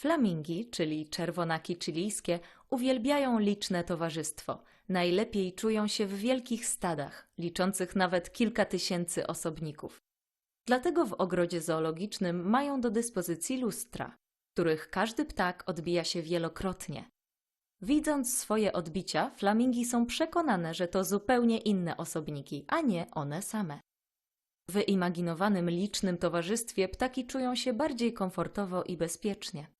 Flamingi, czyli czerwonaki chilijskie, uwielbiają liczne towarzystwo. Najlepiej czują się w wielkich stadach, liczących nawet kilka tysięcy osobników. Dlatego w ogrodzie zoologicznym mają do dyspozycji lustra, których każdy ptak odbija się wielokrotnie. Widząc swoje odbicia, flamingi są przekonane, że to zupełnie inne osobniki, a nie one same. W wyimaginowanym licznym towarzystwie ptaki czują się bardziej komfortowo i bezpiecznie.